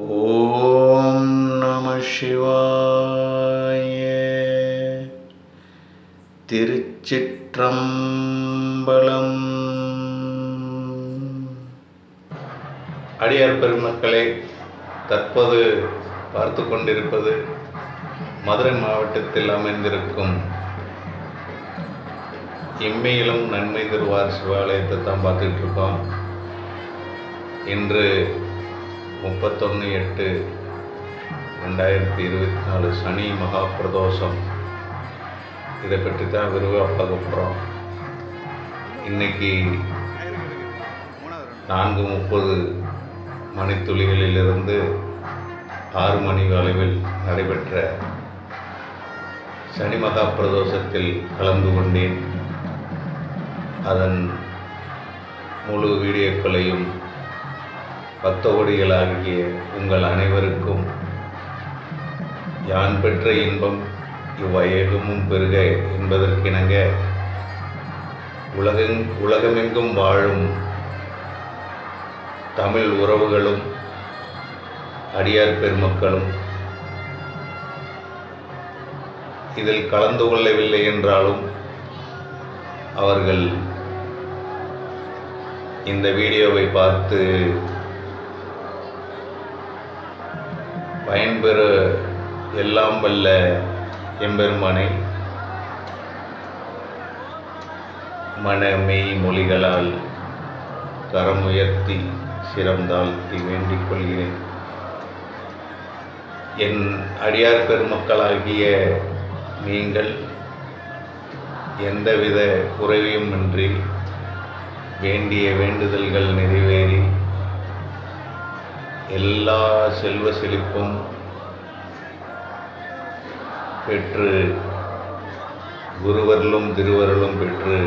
ஓம் நம சிவாய. திருச்சிற்றம்பலம். அடியார் பெருமக்களே தற்போது பார்த்து கொண்டிருப்பது மதுரை மாவட்டத்தில் அமைந்திருக்கும் இம்மையிலும் நன்மை திருவார் சிவாலயத்தை தான் பார்த்துட்டு இருக்கோம். இன்று முப்பத்தொன்று எட்டு ரெண்டாயிரத்தி இருபத்தி நாலு சனி மகா பிரதோஷம். இதை பற்றி தான் விரிவாக பார்க்க போகிறோம் இன்னைக்கு நான்கு முப்பது மணித்துளிகளிலிருந்து ஆறு மணி அளவில் நடைபெற்ற சனி மகா பிரதோஷத்தில் கலந்து கொண்டேன். அதன் முழு வீடியோக்களையும் பக்தகோடிகளாகிய உங்கள் அனைவருக்கும் யான் பெற்ற இன்பம் இவ்வையகமும் பெருக என்பதற்கிணங்க உலகெங் உலகமெங்கும் வாழும் தமிழ் உறவுகளும் அடியார் பெருமக்களும் இதில் கலந்து கொள்ளவில்லை என்றாலும் அவர்கள் இந்த வீடியோவை பார்த்து பயன்பெற எல்லாம் வல்ல எம்பெருமானை. மன மெய் மொழிகளால் கரம் உயர்த்தி சிறந்தாழ்த்தி வேண்டிக் கொள்கிறேன். என் அடியார் பெருமக்களாகிய நீங்கள் எந்தவித குறைவையும் இன்றி வேண்டிய வேண்டுதல்கள் நிறைவேறி எல்லா செல்வ செழிப்பும் பெற்று குருவர்களும் திருவருளும் பெற்று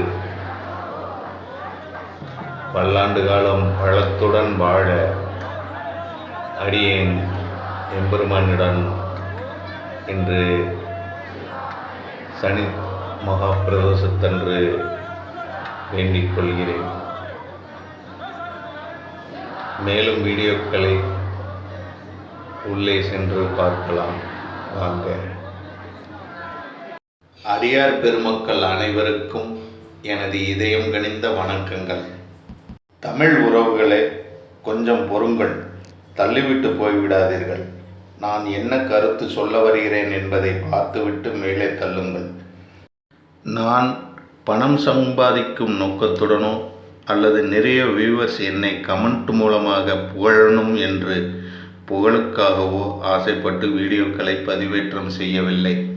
பல்லாண்டு காலம் வளத்துடன் வாழ அடியேன் எம்பெருமானிடம் இன்று சனி மகா பிரதோஷத்தன்று வேண்டிக் கொள்கிறேன். மேலும் வீடியோக்களை உள்ளே சென்று பார்க்கலாம். வாங்க. அடியார் பெருமக்கள் அனைவருக்கும் எனது இதயம் கனிந்த வணக்கங்கள். தமிழ் உறவுகளே கொஞ்சம் பொறுங்கள். தள்ளிவிட்டு போய்விடாதீர்கள். நான் என்ன கருத்து சொல்ல வருகிறேன் என்பதை பார்த்துவிட்டு மேலே தள்ளுங்கள். நான் பணம் சம்பாதிக்கும் நோக்கத்துடனோ அல்லது நிறைய வியூவர்ஸ் என்னை கமெண்ட் மூலமாக புகழணும் என்று புகழுக்காகவோ ஆசைப்பட்டு வீடியோக்களை பதிவேற்றம் செய்யவில்லை.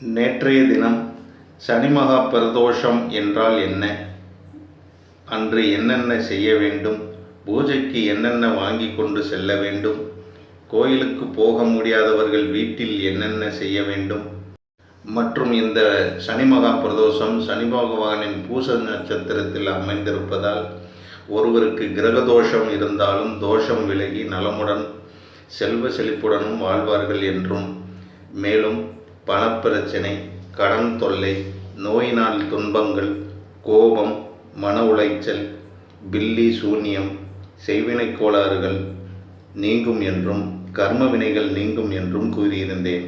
நேற்றைய தினம் சனி மகா பிரதோஷம் என்றால் என்ன? அன்று என்னென்ன செய்ய வேண்டும்? பூஜைக்கு என்னென்ன வாங்கி கொண்டு செல்ல வேண்டும்? கோயிலுக்கு போக முடியாதவர்கள் வீட்டில் என்னென்ன செய்ய வேண்டும்? மற்றும் இந்த சனி மகா பிரதோஷம் சனி பகவானின் பூச நட்சத்திரத்தில் அமைந்திருப்பதால் ஒருவருக்கு கிரக தோஷம் இருந்தாலும் தோஷம் விலகி நலமுடன் செல்வ செழிப்புடனும் வாழ்வார்கள் என்றும். மேலும் பணப்பிரச்சனை கடன் தொல்லை நோயினால் துன்பங்கள் கோபம் மன உளைச்சல் பில்லி சூன்யம் செய்வினை கோளாறுகள் நீங்கும் என்றும் கர்ம வினைகள் நீங்கும் என்றும் கூறியிருந்தேன்.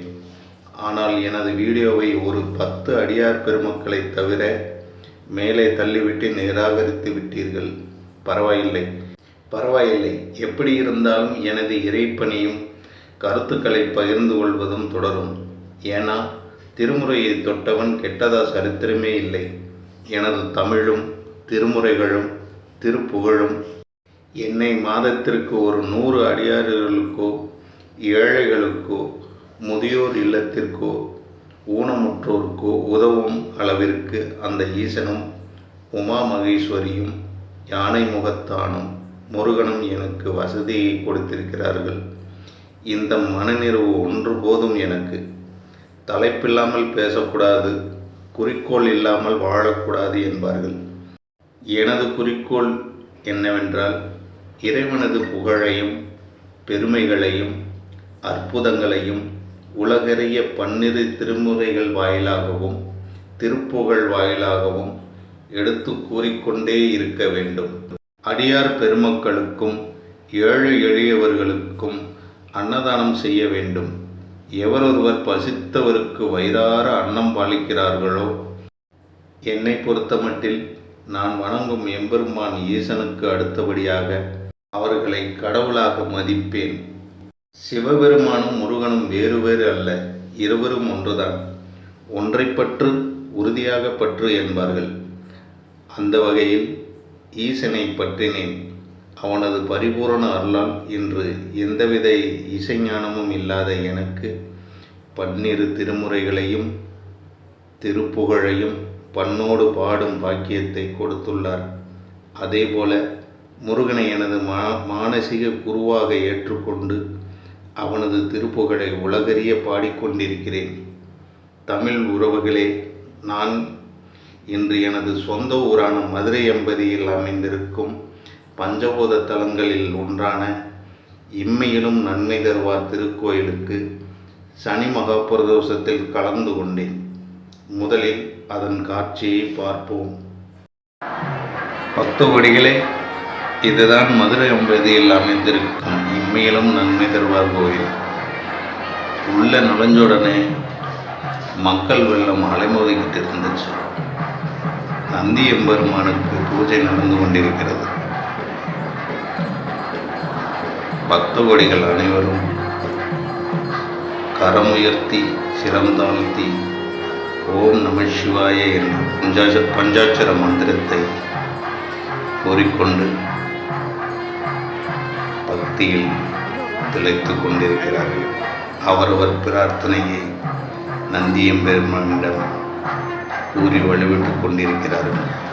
ஆனால் எனது வீடியோவை ஒரு பத்து அடியார் பெருமக்களை தவிர மேலே தள்ளிவிட்டு நிராகரித்து விட்டீர்கள். பரவாயில்லை. பரவாயில்லை. எப்படி இருந்தாலும் எனது இறைப்பணியும் கருத்துக்களை பகிர்ந்து கொள்வதும் தொடரும். ஏன்னா திருமுறையை தொட்டவன் கெட்டதா சரித்திரமே இல்லை. எனது தமிழும் திருமுறைகளும் திருப்புகழும் என்னை மாதத்திற்கு ஒரு நூறு அடியாறுகளுக்கோ ஏழைகளுக்கோ முதியோர் இல்லத்திற்கோ ஊனமுற்றோருக்கோ உதவும் அளவிற்கு அந்த ஈசனும் உமா மகேஸ்வரியும் யானை முகத்தானும் முருகனும் எனக்கு வசதியை கொடுத்திருக்கிறார்கள். இந்த மனநிறைவு ஒன்று போதும் எனக்கு. தலைப்பில்லாமல் பேசக்கூடாது குறிக்கோள் இல்லாமல் வாழக்கூடாது என்பார்கள். எனது குறிக்கோள் என்னவென்றால் இறைவனது புகழையும் பெருமைகளையும் அற்புதங்களையும் உலகறிய பன்னிரு திருமுறைகள் வாயிலாகவும் திருப்புகழ் வாயிலாகவும் எடுத்து கூறிக்கொண்டே இருக்க வேண்டும். அடியார் பெருமக்களுக்கும் ஏழை எளியவர்களுக்கும் அன்னதானம் செய்ய வேண்டும். எவரொருவர் பசித்தவருக்கு வயிறார அன்னம் பாலிக்கிறார்களோ என்னை பொறுத்தமட்டில் நான் வணங்கும் எம்பெருமான் ஈசனுக்கு அடுத்தபடியாக அவர்களை கடவுளாக மதிப்பேன். சிவபெருமானும் முருகனும் வேறு வேறு அல்ல இருவரும் ஒன்றுதான். ஒன்றை பற்று உறுதியாக பற்று என்பார்கள். அந்த வகையில் ஈசனை பற்றினேன். அவனது பரிபூரண அருளால் இன்று எந்தவித இசைஞானமும் இல்லாத எனக்கு பன்னிரு திருமுறைகளையும் திருப்புகழையும் பண்ணோடு பாடும் பாக்கியத்தை கொடுத்துள்ளார். அதேபோல முருகனை எனது மா மானசீக குருவாக ஏற்றுக்கொண்டு அவனது திருப்புகழை உலகறிய பாடிக்கொண்டிருக்கிறேன். தமிழ் உறவுகளே நான் இன்று எனது சொந்த ஊரான மதுரை எம்பதியில் அமைந்திருக்கும் பஞ்சபூத தலங்களில் ஒன்றான இம்மையிலும் நன்மை தருவார் திருக்கோயிலுக்கு சனி மகாபிரதோஷத்தில் கலந்து கொண்டேன். முதலில் அதன் காட்சியை பார்ப்போம். பக்தகோடிகளே இதுதான் மதுரை எம்பதியில் அமைந்திருக்கும் இம்மையிலும் நன்மை தருவார் கோயில். உள்ள நுழைஞ்ச மக்கள் வெள்ளம் அலைமோதிக்கிட்டு இருந்துச்சு நந்தி எம்பெருமானுக்கு பூஜை நடந்து கொண்டிருக்கிறது. பக்த கொடிகள் அனைவரும் கரமுயர்த்தி சிரம் தாழ்த்தி ஓம் நம சிவாய என்ற பஞ்சாட்ச பஞ்சாட்சர மந்திரத்தை கூறிக்கொண்டு பக்தியில் திளைத்து கொண்டிருக்கிறார்கள். அவரவர் பிரார்த்தனையை நந்தியம் பெருமானிடம் கூறி வழிவிட்டுக் கொண்டிருக்கிறார்கள்.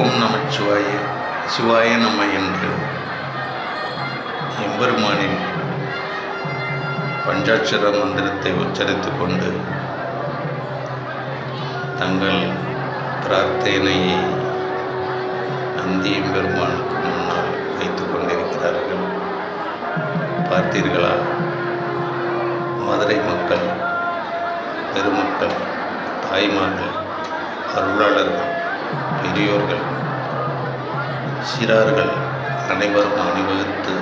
ஓம் நம சிவாய சிவாய நம என்று எம்பெருமானின் பஞ்சாட்சர மந்திரத்தை உச்சரித்து கொண்டு தங்கள் பிரார்த்தனையை நந்தி எம்பெருமானுக்கு முன்னால் வைத்துக் கொண்டிருக்கிறார்கள். பார்த்தீர்களா? மதுரை மக்கள் பெருமக்கள் தாய்மார்கள் அருளாளர்கள் பெரியோர்கள் சிறார்கள் அனைவரும் அணிவகுத்து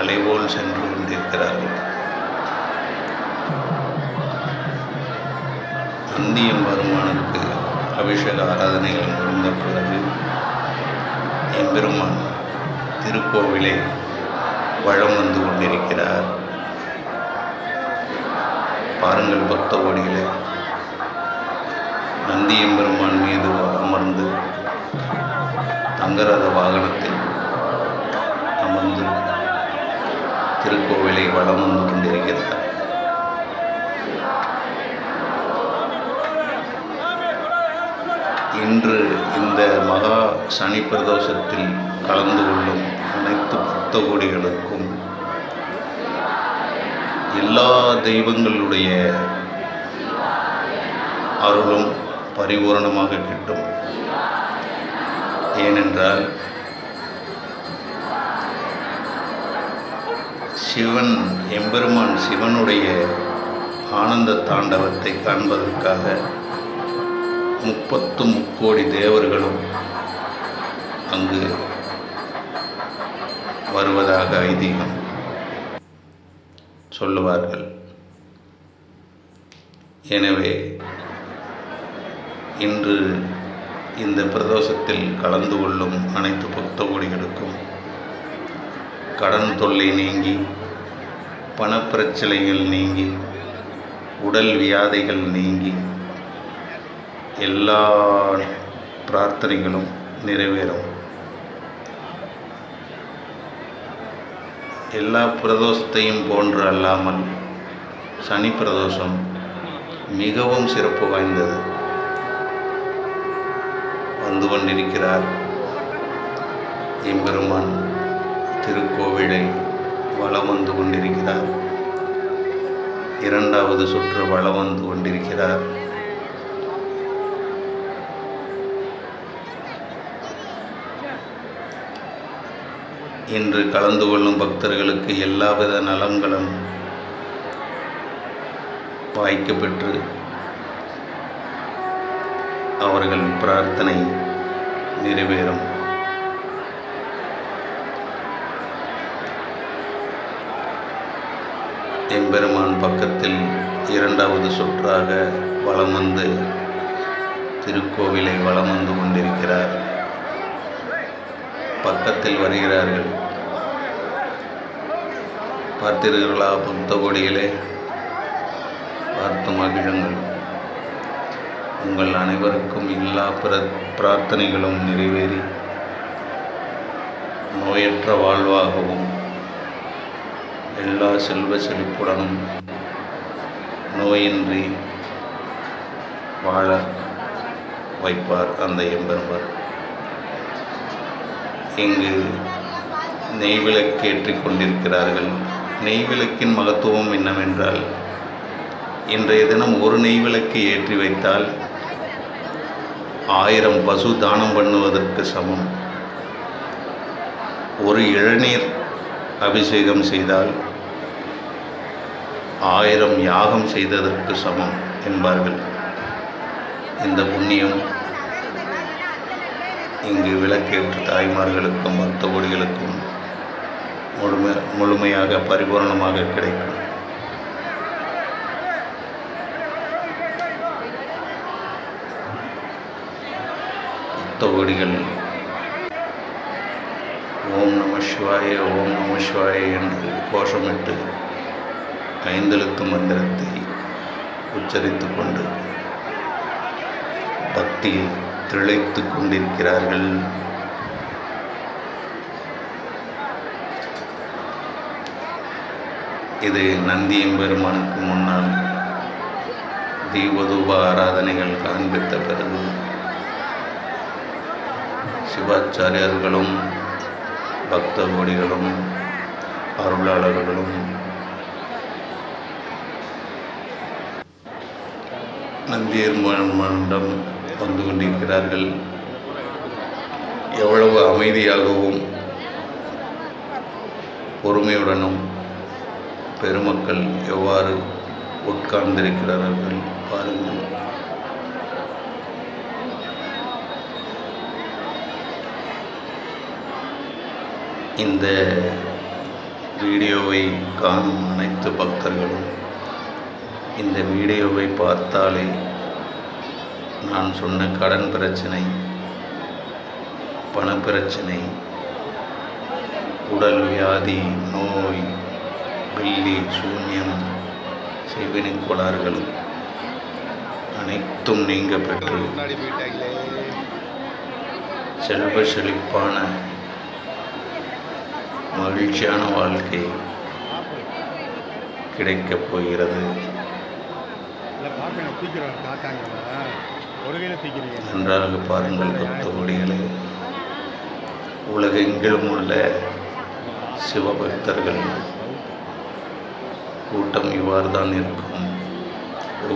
அலைபோல் சென்று கொண்டிருக்கிறார்கள். அந்தியம் வருமானுக்கு அபிஷேக ஆராதனைகள் முடிந்த பிறகு எம்பெருமான் திருக்கோவிலே வளம் வந்து கொண்டிருக்கிறார். பாருங்கள் பக்த ஓடிகளை நந்தி எம்பெருமான் மீது அமர்ந்து தங்கரத வாகனத்தில் அமர்ந்து திருக்கோவிலை வளம் வந்து கொண்டிருக்கிறார். இன்று இந்த மகா சனி பிரதோஷத்தில் கலந்து கொள்ளும் அனைத்து பக்த கோடிகளுக்கும் எல்லா தெய்வங்களுடைய அருளும் பரிபூரணமாக கிட்டும். ஏனென்றால் சிவன் எம்பெருமான் சிவனுடைய ஆனந்த தாண்டவத்தை காண்பதற்காக முப்பத்து முக்கோடி தேவர்களும் அங்கு வருவதாக ஐதீகம் சொல்லுவார்கள். எனவே இன்று இந்த பிரதோஷத்தில் கலந்து கொள்ளும் அனைத்து பக்த கோடிகளுக்கும் கடன் தொல்லை நீங்கி பணப்பிரச்சனைகள் நீங்கி உடல் வியாதைகள் நீங்கி எல்லா பிரார்த்தனைகளும் நிறைவேறும். எல்லா பிரதோஷத்தையும் போன்று அல்லாமல் சனி பிரதோஷம் மிகவும் சிறப்பு வாய்ந்தது. வந்து கொண்டிருக்கிறார். எம்பெருமான் திருக்கோவிலை வளம் வந்து கொண்டிருக்கிறார். இரண்டாவது சுற்று வளம் வந்து கொண்டிருக்கிறார். இன்று கலந்து கொள்ளும் பக்தர்களுக்கு எல்லாவித நலன்களும் வாய்க்கப்பெற்று அவர்கள் பிரார்த்தனை நிறைவேறும். எம்பெருமான் பக்கத்தில் இரண்டாவது சுற்றாக வலம் வந்து திருக்கோவிலை வலம் வந்து கொண்டிருக்கிறார். பக்கத்தில் வருகிறார்கள். பார்த்தீர்களா புத்த கொடிகளே பார்த்து மகிழுங்கள். உங்கள் அனைவருக்கும் எல்லா பிர பிரார்த்தனைகளும் நிறைவேறி நோயற்ற வாழ்வாகவும் எல்லா செல்வ செழிப்புடனும் நோயின்றி வாழ வைப்பார் அந்த எம்பெருமர் இங்கு நெய்விளக்கேற்றி கொண்டிருக்கிறார்கள். நெய்விளக்கின் மகத்துவம் என்னவென்றால் இன்றைய தினம் ஒரு நெய்விளக்கு ஏற்றி வைத்தால் ஆயிரம் பசு தானம் பண்ணுவதற்கு சமம். ஒரு இளநீர் அபிஷேகம் செய்தால் ஆயிரம் யாகம் செய்ததற்கு சமம் என்பார்கள். இந்த புண்ணியம் இங்கு விளக்கேற்று தாய்மார்களுக்கும் பக்தகோடிகளுக்கும் முழுமை முழுமையாக பரிபூரணமாக கிடைக்கும். தொகுதிகள் ஓம் நம சிவாய ஓம் நம சிவாய என்று கோஷமிட்டு ஐந்தெழுத்து மந்திரத்தை உச்சரித்து கொண்டு பக்தியில் திளைத்து கொண்டிருக்கிறார்கள். இது நந்தியம் பெருமானுக்கு முன்னால் தீபதூப ஆராதனைகள் காண்பித்த பிறகு சிவாச்சாரியர்களும் பக்த கோடிகளும் அருளாளர்களும். நந்தியர் மண்டம் வந்து கொண்டிருக்கிறார்கள். எவ்வளவு அமைதியாகவும் பொறுமையுடனும் பெருமக்கள் எவ்வாறு உட்கார்ந்திருக்கிறார்கள் பாருங்கள். இந்த வீடியோவை காணும் அனைத்து பக்தர்களும் இந்த வீடியோவை பார்த்தாலே நான் சொன்ன கடன் பிரச்சனை பணப்பிரச்சனை உடல் வியாதி நோய் வெள்ளி சூன்யம் செவினி கோளாறுகள் அனைத்தும் நீங்க பெற்று செல்வ செழிப்பான மகிழ்ச்சியான வாழ்க்கை கிடைக்கப் போகிறது. நன்றாக பாருங்கள் பக்தகோடிகளே உலகெங்கிலும் உள்ள சிவபக்தர்கள். கூட்டம் இவ்வாறு தான் இருக்கும்.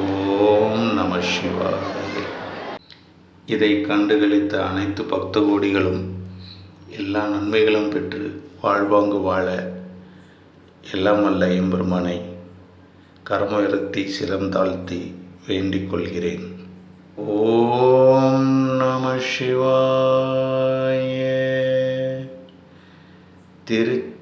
ஓம் நம சிவாய. இதை கண்டுகளித்த அனைத்து பக்த கோடிகளும் எல்லா நன்மைகளும் பெற்று வாழ்வாங்கு வாழ எல்லாம் அல்ல எம்பெருமானை கரமுயர்த்தி சிரம் தாழ்த்தி வேண்டிக் கொள்கிறேன். ஓம் நம சிவாய. திருச்சிற்றம்பலம்